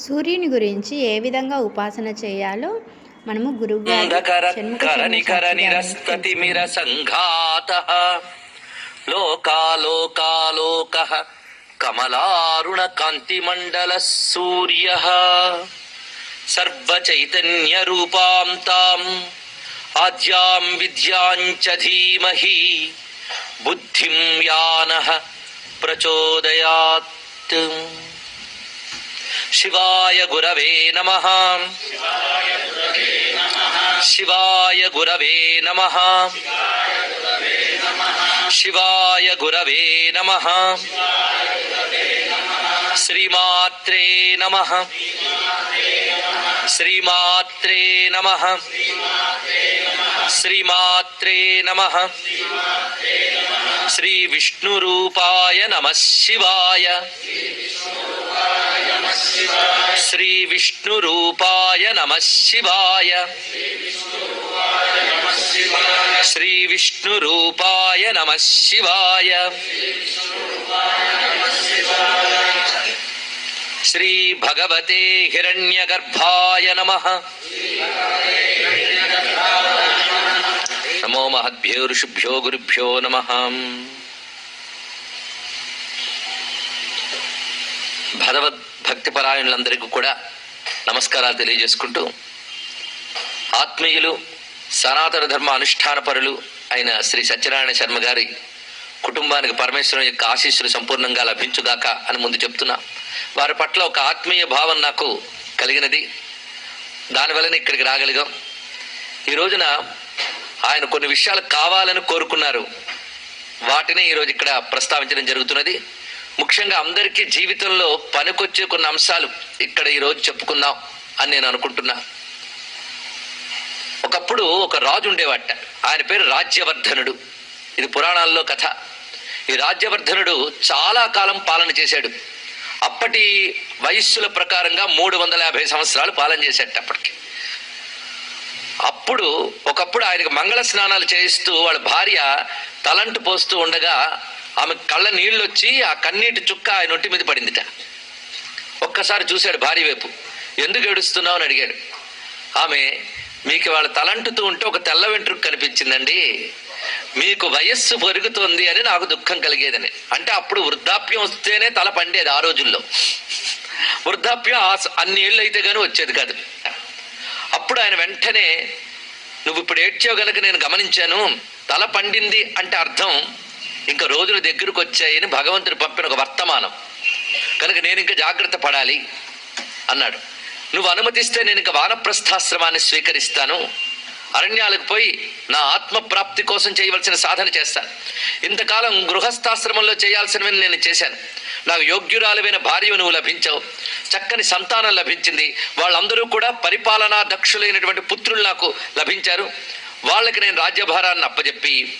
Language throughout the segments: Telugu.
సూర్యుని గురించి ఏ విధంగా ఉపాసన చేయాలో మనము గురువుగారు అంధకర షణ్ముఖ కర శర్మ నికర శాస్త్రి గారి నుంచి నిరస్తతిమిర తెలుసుకుందాం. సంఘాత లోకాలోకాలోక కమలారుణ కాంతిమండల సూర్య. సర్వచైతన్య రూపాం తాం ఆద్యాం విద్యాం చ ధీమహి. బుద్ధిం యానః ప్రచోదయాత్. శివాయ గురవే నమః శివాయ గురవే నమ శివాయ గురవే నమ శ్రీమాత్రే నమ శ్రీమాత్రే నమ శ్రీమాత్రే నమ శ్రీ విష్ణురూపాయ నమ శివాయ శ్రీ విష్ణురూపాయ నమ శివాయ శ్రీ విష్ణురూపాయ నమ శివాయ శ్రీ భగవతే హిరణ్యగర్భాయ నమో మహద్భ్యో ఋషిభ్యో గురుభ్యో నమ. భగవద్ భక్తిపరాయణులందరికీ కూడా నమస్కారాలు తెలియజేసుకుంటూ ఆత్మీయులు సనాతన ధర్మ అనుష్ఠాన పరులు అయిన శ్రీ సత్యనారాయణ శర్మ గారి కుటుంబానికి పరమేశ్వరం యొక్క ఆశీస్సులు సంపూర్ణంగా లభించుగాక అని ముందు చెప్తున్నా. వారి పట్ల ఒక ఆత్మీయ భావం నాకు కలిగినది. దానివలన ఇక్కడికి రాగలిగాం. ఈ రోజున ఆయన కొన్ని విషయాలు కావాలని కోరుకున్నారు. వాటిని ఈరోజు ఇక్కడ ప్రస్తావించడం జరుగుతున్నది. ముఖ్యంగా అందరికీ జీవితంలో పనికొచ్చే కొన్ని అంశాలు ఇక్కడ ఈరోజు చెప్పుకుందాం అని నేను అనుకుంటున్నా. ఒకప్పుడు ఒక రాజు ఉండేవాట. ఆయన పేరు రాజ్యవర్ధనుడు. ఇది పురాణాల్లో కథ. ఈ రాజ్యవర్ధనుడు చాలా కాలం పాలన చేశాడు. అప్పటి వయస్సుల ప్రకారంగా మూడు వందల యాభై సంవత్సరాలు పాలన చేశాడు అప్పటికి. అప్పుడు ఒకప్పుడు ఆయనకు మంగళ స్నానాలు చేయిస్తూ వాళ్ళ భార్య తలంటు పోస్తూ ఉండగా ఆమె కళ్ళ నీళ్ళు వచ్చి ఆ కన్నీటి చుక్క ఆయన ఒంటి మీద పడిందిట. ఒక్కసారి చూశాడు భార్య వైపు. ఎందుకు ఏడుస్తున్నావు? అని అడిగాడు. ఆమె మీకు వాళ్ళ తలంటుతూ ఉంటే ఒక తెల్ల వెంట్రుకు కనిపించిందండి. మీకు వయస్సు పెరుగుతుంది అని నాకు దుఃఖం కలిగేదని. అంటే అప్పుడు వృద్ధాప్యం వస్తేనే తల పండేది ఆ రోజుల్లో. వృద్ధాప్యం ఆ అన్ని ఏళ్ళు అయితే కానీ వచ్చేది కాదు. అప్పుడు ఆయన వెంటనే నువ్వు ఇప్పుడు ఏడ్చావు గనక నేను గమనించాను. తల పండింది అంటే అర్థం. ఇంకా రోజులు దగ్గరకు వచ్చాయని భగవంతుడు పంపిన ఒక వర్తమానం. కనుక నేను ఇంకా జాగ్రత్త పడాలి అన్నాడు. నువ్వు అనుమతిస్తే నేను ఇంకా వానప్రస్థాశ్రమాన్ని స్వీకరిస్తాను. అరణ్యాలకు పోయి నా ఆత్మ ప్రాప్తి కోసం చేయవలసిన సాధన చేస్తాను. ఇంతకాలం గృహస్థాశ్రమంలో చేయాల్సినవి నేను చేశాను. నాకు యోగ్యురాలమైన భార్య నువ్వు లభించావు. చక్కని సంతానం లభించింది. వాళ్ళందరూ కూడా పరిపాలనా దక్షులైనటువంటి పుత్రులు నాకు లభించారు. వాళ్ళకి నేను రాజ్యభారాన్ని అప్పజెప్పి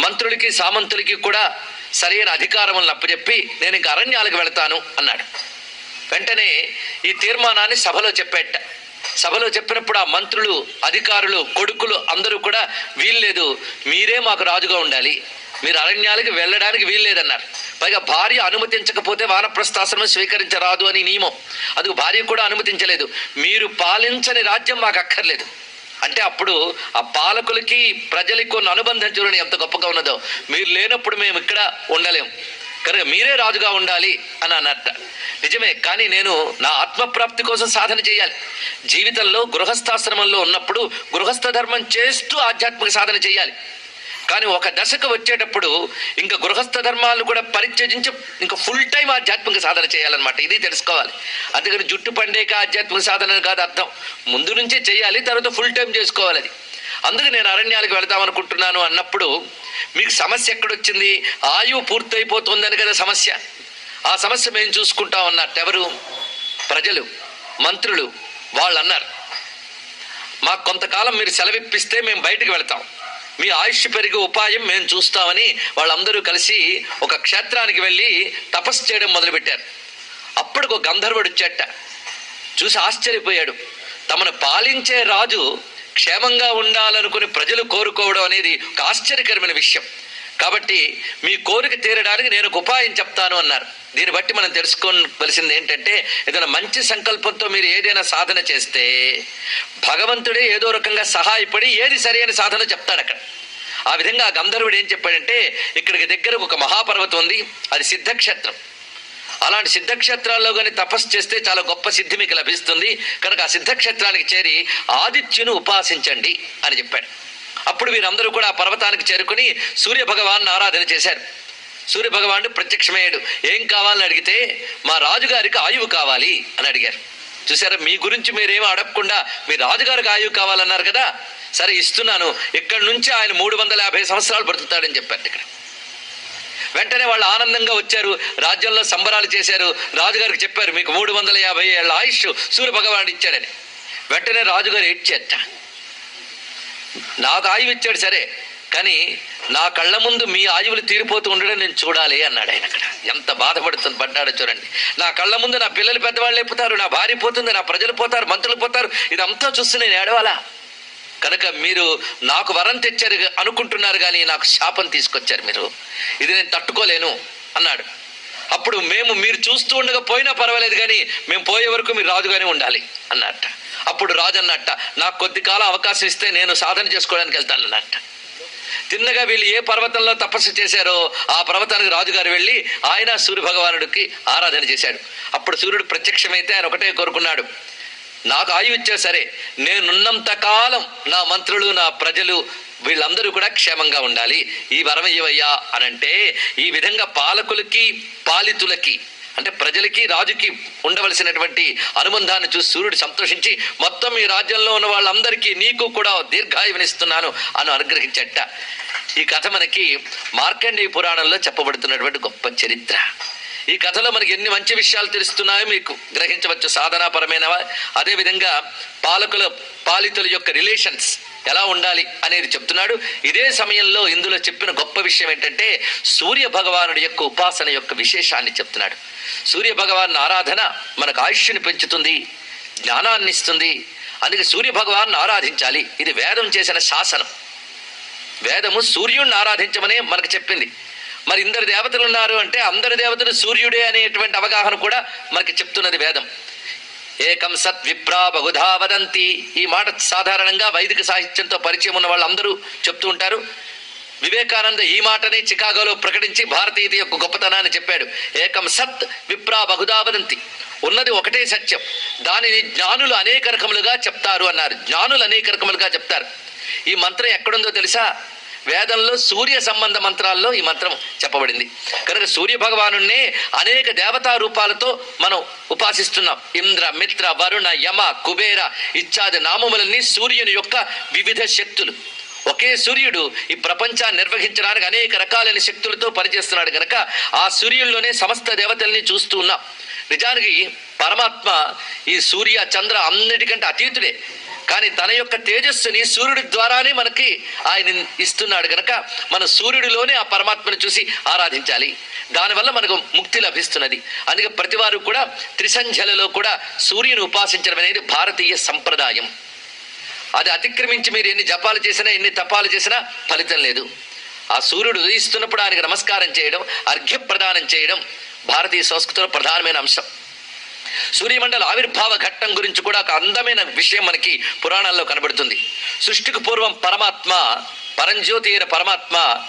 మంత్రులకి సామంతులకి కూడా సరైన అధికారములను అప్పచెప్పి నేను ఇంక అరణ్యాలకు వెళతాను అన్నాడు. వెంటనే ఈ తీర్మానాన్ని సభలో చెప్పేట. సభలో చెప్పినప్పుడు ఆ మంత్రులు అధికారులు కొడుకులు అందరూ కూడా వీల్లేదు మీరే మాకు రాజుగా ఉండాలి. మీరు అరణ్యాలకు వెళ్ళడానికి వీల్లేదన్నారు. పైగా భార్య అనుమతించకపోతే వానప్రస్థాశ్రమం స్వీకరించరాదు అని నియమం. అది భార్య కూడా అనుమతించలేదు. మీరు పాలించని రాజ్యం మాకు అక్కర్లేదు. అంటే అప్పుడు ఆ పాలకులకి ప్రజలకి కొన్ని అనుబంధం చూడండి ఎంత గొప్పగా ఉన్నదో. మీరు లేనప్పుడు మేము ఇక్కడ ఉండలేం. కనుక మీరే రాజుగా ఉండాలి అని అన్నట్ట. నిజమే కానీ నేను నా ఆత్మప్రాప్తి కోసం సాధన చేయాలి. జీవితంలో గృహస్థాశ్రమంలో ఉన్నప్పుడు గృహస్థ ధర్మం చేస్తూ ఆధ్యాత్మిక సాధన చేయాలి. కానీ ఒక దశకు వచ్చేటప్పుడు ఇంకా గృహస్థ ధర్మాలను కూడా పరిత్యజించి ఇంకా ఫుల్ టైం ఆధ్యాత్మిక సాధన చేయాలన్నమాట. ఇది తెలుసుకోవాలి. అందుకని జుట్టు పండేక ఆధ్యాత్మిక సాధన కాదు అర్థం. ముందు నుంచే చేయాలి తర్వాత ఫుల్ టైం చేసుకోవాలి అది. అందుకు నేను అరణ్యాలకు వెళదాం అనుకుంటున్నాను అన్నప్పుడు మీకు సమస్య ఎక్కడొచ్చింది? ఆయువు పూర్తయిపోతుందని కదా సమస్య. ఆ సమస్య మేము చూసుకుంటాం అన్నట్టు ఎవరు? ప్రజలు మంత్రులు వాళ్ళు అన్నారు మాకు కొంతకాలం మీరు సెలవిప్పిస్తే మేము బయటకు వెళతాం. మీ ఆయుష్ పెరిగే ఉపాయం మేము చూస్తామని వాళ్ళందరూ కలిసి ఒక క్షేత్రానికి వెళ్ళి తపస్సు చేయడం మొదలుపెట్టారు. అప్పుడు ఒక గంధర్వుడు వచ్చేట. చూసి ఆశ్చర్యపోయాడు. తమను పాలించే రాజు క్షేమంగా ఉండాలనుకుని ప్రజలు కోరుకోవడం అనేది ఒక ఆశ్చర్యకరమైన విషయం. కాబట్టి మీ కోరిక తీరడానికి నేను ఒక ఉపాయం చెప్తాను అన్నారు. దీన్ని బట్టి మనం తెలుసుకోవలసింది ఏంటంటే ఏదైనా మంచి సంకల్పంతో మీరు ఏదైనా సాధన చేస్తే భగవంతుడే ఏదో రకంగా సహాయపడి ఏది సరి సాధన చెప్తాడు అక్కడ. ఆ విధంగా గంధర్వుడు ఏం చెప్పాడంటే ఇక్కడికి దగ్గర ఒక మహాపర్వతం ఉంది అది సిద్ధక్షేత్రం. అలాంటి సిద్ధక్షేత్రాల్లో కానీ తపస్సు చేస్తే చాలా గొప్ప సిద్ధి మీకు లభిస్తుంది. కనుక ఆ సిద్ధక్షేత్రానికి చేరి ఆదిత్యును ఉపాసించండి అని చెప్పాడు. అప్పుడు వీరందరూ కూడా ఆ పర్వతానికి చేరుకుని సూర్య భగవాన్ ఆరాధన చేశారు. సూర్య భగవానుడు ప్రత్యక్షమయ్యాడు. ఏం కావాలని అడిగితే మా రాజుగారికి ఆయువు కావాలి అని అడిగారు. చూసారా మీ గురించి మీరేం అడగకుండా మీ రాజుగారికి ఆయువు కావాలన్నారు కదా? సరే ఇస్తున్నాను. ఇక్కడి నుంచి ఆయన మూడు వందల యాభై సంవత్సరాలు బ్రతుకుతాడని చెప్పారు ఇక్కడ. వెంటనే వాళ్ళు ఆనందంగా వచ్చారు. రాజ్యంలో సంబరాలు చేశారు. రాజుగారికి చెప్పారు మీకు మూడు వందల యాభై ఏళ్ళ ఆయుష్ సూర్య భగవానుడు ఇచ్చాడని. వెంటనే రాజుగారు ఏడ్చేట నాకు ఆయువు ఇచ్చాడు సరే కానీ నా కళ్ళ ముందు మీ ఆయువులు తీరిపోతూ ఉండడం నేను చూడాలి అన్నాడు ఆయన అక్కడ. ఎంత బాధపడుతుంది పడ్డాడో చూడండి. నా కళ్ళ ముందు నా పిల్లలు పెద్దవాళ్ళు అయిపోతారు నా భార్య పోతుంది నా ప్రజలు పోతారు మంత్రులు పోతారు ఇదంతా చూస్తే నేను ఏడవాలా? కనుక మీరు నాకు వరం తెచ్చారు అనుకుంటున్నారు కానీ నాకు శాపం తీసుకొచ్చారు మీరు. ఇది నేను తట్టుకోలేను అన్నాడు. అప్పుడు మేము మీరు చూస్తూ ఉండగా పోయినా పర్వాలేదు కానీ మేము పోయే వరకు మీరు రాజుగానే ఉండాలి అన్నట్ట అప్పుడు రాజు అన్నట్ట నాకు కొద్ది కాలం అవకాశం ఇస్తే నేను సాధన చేసుకోవడానికి వెళ్తాను అన్నట్ట తిన్నగా వీళ్ళు ఏ పర్వతంలో తపస్సు చేశారో ఆ పర్వతానికి రాజుగారు వెళ్ళి ఆయన సూర్య భగవానుడికి ఆరాధన చేశాడు. అప్పుడు సూర్యుడు ప్రత్యక్షమైతే ఆయన ఒకటే కోరుకున్నాడు. నాకు ఆయువు ఇచ్చా సరే నేనున్నంత కాలం నా మంత్రులు నా ప్రజలు వీళ్ళందరూ కూడా క్షేమంగా ఉండాలి. ఈ వరం ఇవయ్యా అనంటే ఈ విధంగా పాలకులకి పాలితులకి అంటే ప్రజలకి రాజుకి ఉండవలసినటువంటి అనుబంధాన్ని చూసి సూర్యుడు సంతోషించి మొత్తం ఈ రాజ్యంలో ఉన్న వాళ్ళందరికీ నీకు కూడా దీర్ఘాయువనిస్తున్నాను అని అనుగ్రహించట. ఈ కథ మనకి మార్కండేయ పురాణంలో చెప్పబడుతున్నటువంటి గొప్ప చరిత్ర. ఈ కథలో మనకి ఎన్ని మంచి విషయాలు తెలుస్తున్నాయో మీకు గ్రహించవచ్చు. సాధనాపరమైనవా? అదేవిధంగా పాలకుల పాలితుల యొక్క రిలేషన్స్ ఎలా ఉండాలి అనేది చెప్తున్నాడు. ఇదే సమయంలో ఇందులో చెప్పిన గొప్ప విషయం ఏంటంటే సూర్య భగవానుడి యొక్క ఉపాసన యొక్క విశేషాన్ని చెప్తున్నాడు. సూర్య భగవాన్ ఆరాధన మనకు ఆయుష్ని పెంచుతుంది జ్ఞానాన్ని ఇస్తుంది. అందుకే సూర్య భగవాన్ ఆరాధించాలి. ఇది వేదం చేసిన శాసనం. వేదము సూర్యుడిని ఆరాధించమనే మనకు చెప్పింది. మరి ఇందరు దేవతలు ఉన్నారు అంటే అందరి దేవతలు సూర్యుడే అనేటువంటి అవగాహన కూడా మనకి చెప్తున్నది వేదం. ఏకం సత్ విప్రా బహుధా వదంతి. ఈ మాట సాధారణంగా వైదిక సాహిత్యంతో పరిచయం ఉన్న వాళ్ళందరూ చెప్తూ ఉంటారు. వివేకానంద ఈ మాటని చికాగోలో ప్రకటించి భారతీయత యొక్క గొప్పతనాన్ని చెప్పాడు. ఏకం సత్ విప్రా బహుధా వదంతి. ఉన్నది ఒకటే సత్యం. దానిని జ్ఞానులు అనేక రకములుగా చెప్తారు అన్నారు. జ్ఞానులు అనేక రకములుగా చెప్తారు. ఈ మంత్రం ఎక్కడుందో తెలుసా? వేదంలో సూర్య సంబంధ మంత్రాల్లో ఈ మంత్రం చెప్పబడింది. కనుక సూర్య భగవానున్నే అనేక దేవతా రూపాలతో మనం ఉపాసిస్తున్నాం. ఇంద్ర మిత్ర వరుణ యమ కుబేర ఇత్యాది నామములన్నీ సూర్యుని యొక్క వివిధ శక్తులు. ఒకే సూర్యుడు ఈ ప్రపంచాన్ని నిర్వహించడానికి అనేక రకాలైన శక్తులతో పనిచేస్తున్నాడు కనుక ఆ సూర్యుల్లోనే సమస్త దేవతల్ని చూస్తూ ఉన్నాం. నిజానికి పరమాత్మ ఈ సూర్య చంద్ర అన్నిటికంటే అతీతుడే. కానీ తన యొక్క తేజస్సుని సూర్యుడి ద్వారానే మనకి ఆయన ఇస్తున్నాడు గనక మన సూర్యుడిలోనే ఆ పరమాత్మను చూసి ఆరాధించాలి. దానివల్ల మనకు ముక్తి లభిస్తున్నది. అందుకే ప్రతివారు కూడా త్రిసంధ్యలలో కూడా సూర్యుని ఉపాసించడం అనేది భారతీయ సంప్రదాయం. అది అతిక్రమించి మీరు ఎన్ని జపాలు చేసినా ఎన్ని తపాలు చేసినా ఫలితం లేదు. ఆ సూర్యుడు ఉదయిస్తున్నప్పుడు ఆయనకు నమస్కారం చేయడం అర్ఘ్య ప్రదానం చేయడం భారతీయ సంస్కృతిలో ప్రధానమైన అంశం. సూర్యమండల ఆవిర్భావ ఘట్టం గురించి కూడా ఒక అందమైన విషయం మనకి పురాణాల్లో కనబడుతుంది. సృష్టికి పూర్వం పరమాత్మ పరంజ్యోతి అయిన పరమాత్మ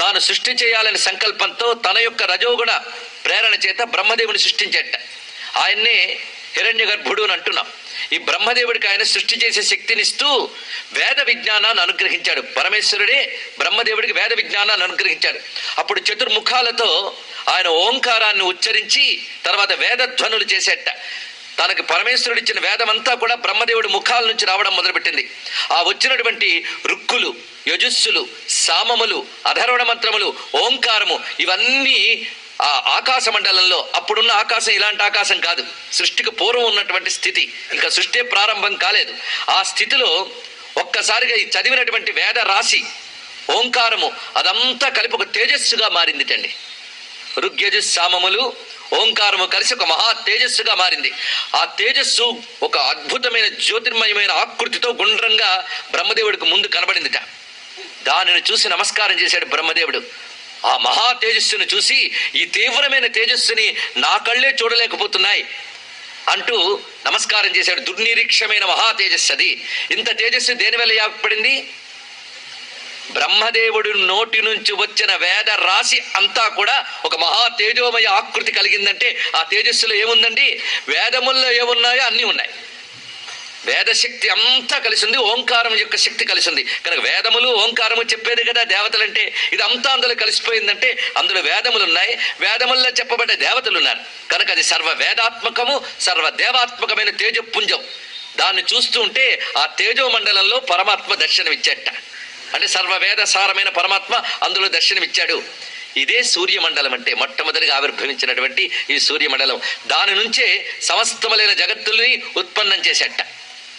తాను సృష్టి చేయాలనే సంకల్పంతో తన యొక్క రజోగుణ ప్రేరణ చేత బ్రహ్మదేవుని సృష్టించేట. ఆయన్నే హిరణ్య గర్భుడు అని అంటున్నాం. ఈ బ్రహ్మదేవుడికి ఆయన సృష్టి చేసే శక్తినిస్తూ వేద విజ్ఞానాన్ని అనుగ్రహించాడు. పరమేశ్వరుడే బ్రహ్మదేవుడికి వేద విజ్ఞానాన్ని అనుగ్రహించాడు. అప్పుడు చతుర్ముఖాలతో ఆయన ఓంకారాన్ని ఉచ్చరించి తర్వాత వేదధ్వనులు చేసేట. తనకి పరమేశ్వరుడు ఇచ్చిన వేదమంతా కూడా బ్రహ్మదేవుడి ముఖాల నుంచి రావడం మొదలుపెట్టింది. ఆ వచ్చినటువంటి రుక్కులు యజుస్సులు సామములు అధర్వణ మంత్రములు ఓంకారము ఇవన్నీ ఆ ఆకాశ మండలంలో అప్పుడున్న ఆకాశం ఇలాంటి ఆకాశం కాదు. సృష్టికి పూర్వం ఉన్నటువంటి స్థితి. ఇంకా సృష్టి ప్రారంభం కాలేదు. ఆ స్థితిలో ఒక్కసారిగా ఈ చదివినటువంటి వేద రాశి ఓంకారము అదంతా కలిపి ఒక తేజస్సుగా మారిందిటండి ఋగ్యజు సామములు ఓంకారము కలిసి ఒక మహా తేజస్సుగా మారింది. ఆ తేజస్సు ఒక అద్భుతమైన జ్యోతిర్మయమైన ఆకృతితో గుండ్రంగా బ్రహ్మదేవుడికి ముందు కనబడిందిట. దానిని చూసి నమస్కారం చేశాడు బ్రహ్మదేవుడు. ఆ మహా తేజస్సును చూసి ఈ తీవ్రమైన తేజస్సుని నా కళ్ళే చూడలేకపోతున్నాయి అంటూ నమస్కారం చేశాడు దుర్నిరీక్షమైన మహా తేజస్సు అది. ఇంత తేజస్సు దేనివల్ల ఏర్పడింది బ్రహ్మదేవుడు నోటి నుంచి వచ్చిన వేద రాశి అంతా కూడా ఒక మహా తేజోమయ ఆకృతి కలిగిందంటే ఆ తేజస్సులో ఏముందండి? వేదముల్లో ఏమున్నాయో అన్నీ ఉన్నాయి. వేదశక్తి అంతా కలిసి ఉంది ఓంకారం యొక్క శక్తి కలిసి ఉంది కనుక వేదములు ఓంకారము చెప్పేది కదా దేవతలంటే ఇది అంతా అందులో కలిసిపోయిందంటే అందులో వేదములు ఉన్నాయి వేదముల్లో చెప్పబడ్డ దేవతలు ఉన్నారు కనుక అది సర్వ వేదాత్మకము సర్వ దేవాత్మకమైన తేజపుంజం. దాన్ని చూస్తూ ఉంటే ఆ తేజో మండలంలో పరమాత్మ దర్శనమిచ్చేట. అంటే సర్వవేద సారమైన పరమాత్మ అందులో దర్శనమిచ్చాడు. ఇదే సూర్యమండలం అంటే మొట్టమొదటిగా ఆవిర్భవించినటువంటి ఈ సూర్యమండలం. దాని నుంచే సమస్తములైన జగత్తుల్ని ఉత్పన్నం చేసేట.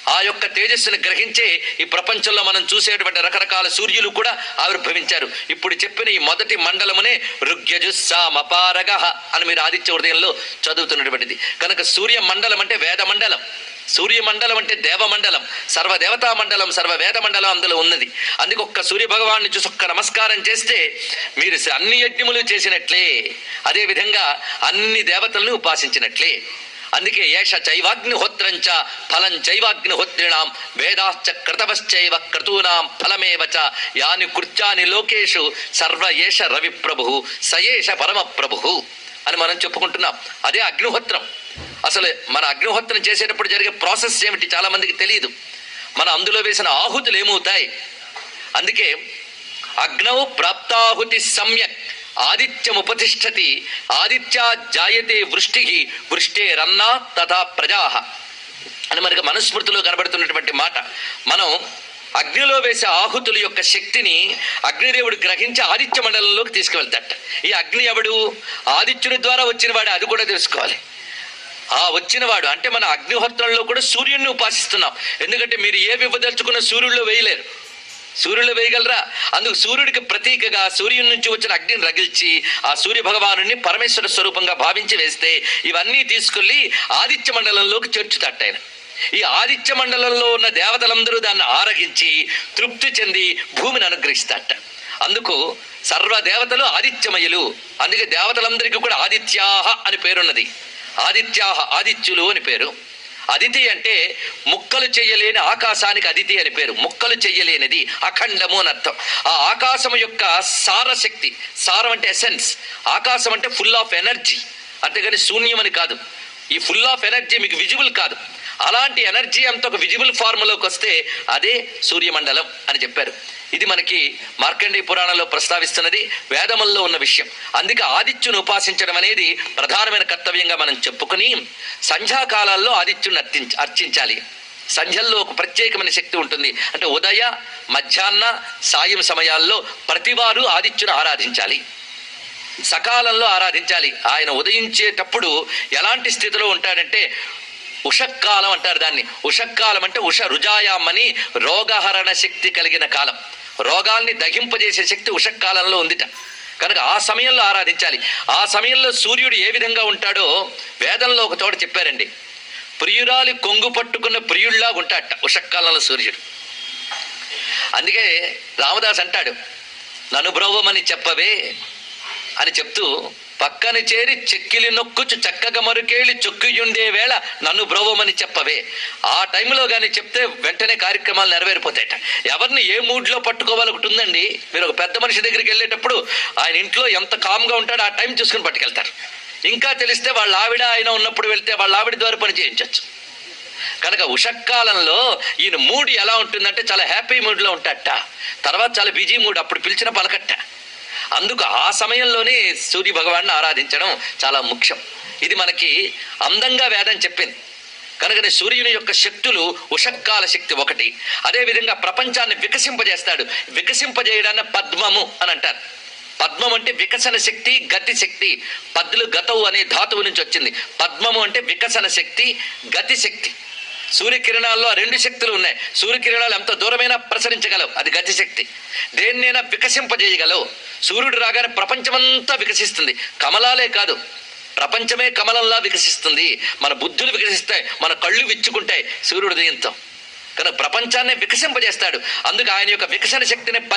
ఆ యొక్క తేజస్సును గ్రహించే ఈ ప్రపంచంలో మనం చూసేటువంటి రకరకాల సూర్యులు కూడా ఆవిర్భవించారు. ఇప్పుడు చెప్పిన ఈ మొదటి మండలమునే ఋగ్యజుస్సామపారగ అని మీరు ఆదిత్య హృదయంలో చదువుతున్నటువంటిది. కనుక సూర్య మండలం అంటే వేద మండలం. సూర్య మండలం అంటే దేవమండలం సర్వదేవతా మండలం సర్వ వేద మండలం అందులో ఉన్నది. అందుకు ఒక్క సూర్య భగవాన్ని చూసి ఒక్క నమస్కారం చేస్తే మీరు అన్ని యజ్ఞములు చేసినట్లే. అదేవిధంగా అన్ని దేవతలను ఉపాసించినట్లే. అందుకే ఏష చైవాగ్నిహోత్రంచ ఫలం చైవాగ్నిహోత్రిణాం వేదాశ్చ క్రతవశ్చైవ క్రతూనాం ఫలమేవ చ యాని కృత్యాని లోకేషు సర్వ ఏష రవి ప్రభు సయేష పరమ ప్రభు అని మనం చెప్పుకుంటున్నాం. అదే అగ్నిహోత్రం. అసలు మన అగ్నిహోత్రం చేసేటప్పుడు జరిగే ప్రాసెస్ ఏమిటి చాలా మందికి తెలియదు. మన అందులో వేసిన ఆహుతులు ఏమవుతాయి? అందుకే అగ్నౌ ప్రాప్తాహుతి సమ్యక్. ఆదిత్యముపతిష్టతి ఆదిత్యా జాయతే వృష్టి వృష్టేరన్నా తథా ప్రజా. అని మనకి మనుస్మృతిలో కనబడుతున్నటువంటి మాట. మనం అగ్నిలో వేసే ఆహుతుల యొక్క శక్తిని అగ్నిదేవుడు గ్రహించి ఆదిత్య మండలంలోకి తీసుకువెళ్తాట ఈ అగ్ని ఎవడు? ఆదిత్యుని ద్వారా వచ్చినవాడు అది కూడా తెలుసుకోవాలి. ఆ వచ్చినవాడు అంటే మన అగ్నిహోత్రంలో కూడా సూర్యుడిని ఉపాసిస్తున్నాం. ఎందుకంటే మీరు ఏ వివ్వదలుచుకున్న సూర్యుడిలో వేయలేరు. సూర్యులు వేయగలరా? అందుకు సూర్యుడికి ప్రతీకగా సూర్యుని నుంచి వచ్చిన అగ్నిని రగిల్చి ఆ సూర్య భగవాను పరమేశ్వర స్వరూపంగా భావించి వేస్తే ఇవన్నీ తీసుకెళ్ళి ఆదిత్య మండలంలోకి చేర్చుతాట ఆయన. ఈ ఆదిత్య మండలంలో ఉన్న దేవతలందరూ దాన్ని ఆరగించి తృప్తి చెంది భూమిని అనుగ్రహిస్తాట అందుకు సర్వ దేవతలు ఆదిత్యమయులు. అందుకే దేవతలందరికీ కూడా ఆదిత్యాహ అని పేరున్నది. ఆదిత్యాహ ఆదిత్యులు అని పేరు. అదితి అంటే ముక్కలు చేయలేని ఆకాశానికి అదితి అని పేరు. ముక్కలు చేయలేనిది అఖండము అని అర్థం. ఆ ఆకాశం యొక్క సారశక్తి సారం అంటే ఎసెన్స్ ఆకాశం అంటే ఫుల్ ఆఫ్ ఎనర్జీ అంతేగాని శూన్యం అని కాదు. ఈ ఫుల్ ఆఫ్ ఎనర్జీ మీకు విజిబుల్ కాదు. అలాంటి ఎనర్జీ అంత ఒక విజిబుల్ ఫార్ములోకి వస్తే అదే సూర్యమండలం అని చెప్పారు. ఇది మనకి మార్కండేయ పురాణంలో ప్రస్తావిస్తున్నది వేదముల్లో ఉన్న విషయం. అందుకే ఆదిత్యుని ఉపాసించడం అనేది ప్రధానమైన కర్తవ్యంగా మనం చెప్పుకుని సంధ్యాకాలాల్లో ఆదిత్యుని అర్చించ అర్చించాలి. సంధ్యల్లో ఒక ప్రత్యేకమైన శక్తి ఉంటుంది. అంటే ఉదయ మధ్యాహ్న సాయం సమయాల్లో ప్రతివారు ఆదిత్యుని ఆరాధించాలి. సకాలంలో ఆరాధించాలి. ఆయన ఉదయించేటప్పుడు ఎలాంటి స్థితిలో ఉంటాడంటే ఉషక్కాలం అంటారు దాన్ని. ఉషక్కాలం అంటే ఉష రుజాయామని రోగహరణ శక్తి కలిగిన కాలం. రోగాల్ని దహింపజేసే శక్తి ఉషక్కాలంలో ఉందిట. కనుక ఆ సమయంలో ఆరాధించాలి. ఆ సమయంలో సూర్యుడు ఏ విధంగా ఉంటాడో వేదంలో ఒక చోట చెప్పారండి. ప్రియురాలి కొంగు పట్టుకున్న ప్రియుల్లా ఉంటాడట ఉషక్కాలంలో సూర్యుడు. అందుకే రామదాస్ అంటాడు నను బ్రవ్వమని చెప్పవే అని చెప్తూ పక్కన చేరి చెక్కిలి నొక్కుచు చక్కగా మరుకేళి చొక్కియుండే వేళ నన్ను బ్రవ్వమని చెప్పవే. ఆ టైంలో కానీ చెప్తే వెంటనే కార్యక్రమాలు నెరవేరిపోతాయట. ఎవరిని ఏ మూడ్లో పట్టుకోవాలి ఒకటి ఉందండి మీరు ఒక పెద్ద మనిషి దగ్గరికి వెళ్ళేటప్పుడు ఆయన ఇంట్లో ఎంత కామ్గా ఉంటాడో ఆ టైం చూసుకుని పట్టుకెళ్తారు. ఇంకా తెలిస్తే వాళ్ళ ఆవిడ ఆయన ఉన్నప్పుడు వెళ్తే వాళ్ళ ఆవిడ ద్వారా పని చేయించవచ్చు కనుక ఉషక్కాలంలో ఈయన మూడ్ ఎలా ఉంటుందంటే చాలా హ్యాపీ మూడ్లో ఉంటాడట. తర్వాత చాలా బిజీ మూడ్ అప్పుడు పిలిచిన పలకట్ట. అందుకు ఆ సమయంలోనే సూర్య భగవాన్ని ఆరాధించడం చాలా ముఖ్యం. ఇది మనకి అందంగా వేదం చెప్పింది. కనుకనే సూర్యుని యొక్క శక్తులు ఉషక్కాల శక్తి ఒకటి. అదేవిధంగా ప్రపంచాన్ని వికసింపజేస్తాడు. వికసింపజేయడాన్ని పద్మము అని అంటారు. పద్మం అంటే వికసన శక్తి గతి శక్తి. పద్లు గతవు అనే ధాతువు నుంచి వచ్చింది. పద్మము అంటే వికసన శక్తి గతి శక్తి. సూర్యకిరణాల్లో రెండు శక్తులు ఉన్నాయి. సూర్యకిరణాలు ఎంత దూరమైనా ప్రసరించగలవు. అది గతిశక్తి దేన్నైనా వికసింపజేయగలవు. సూర్యుడు రాగానే ప్రపంచమంతా వికసిస్తుంది. కమలాలే కాదు ప్రపంచమే కమలంలా వికసిస్తుంది. మన బుద్ధులు వికసిస్తాయి మన కళ్ళు విచ్చుకుంటాయి సూర్యుడు ఉదయంతో. కనుక ప్రపంచాన్ని వికసింపజేస్తాడు. అందుకు ఆయన యొక్క వికసన శక్తిని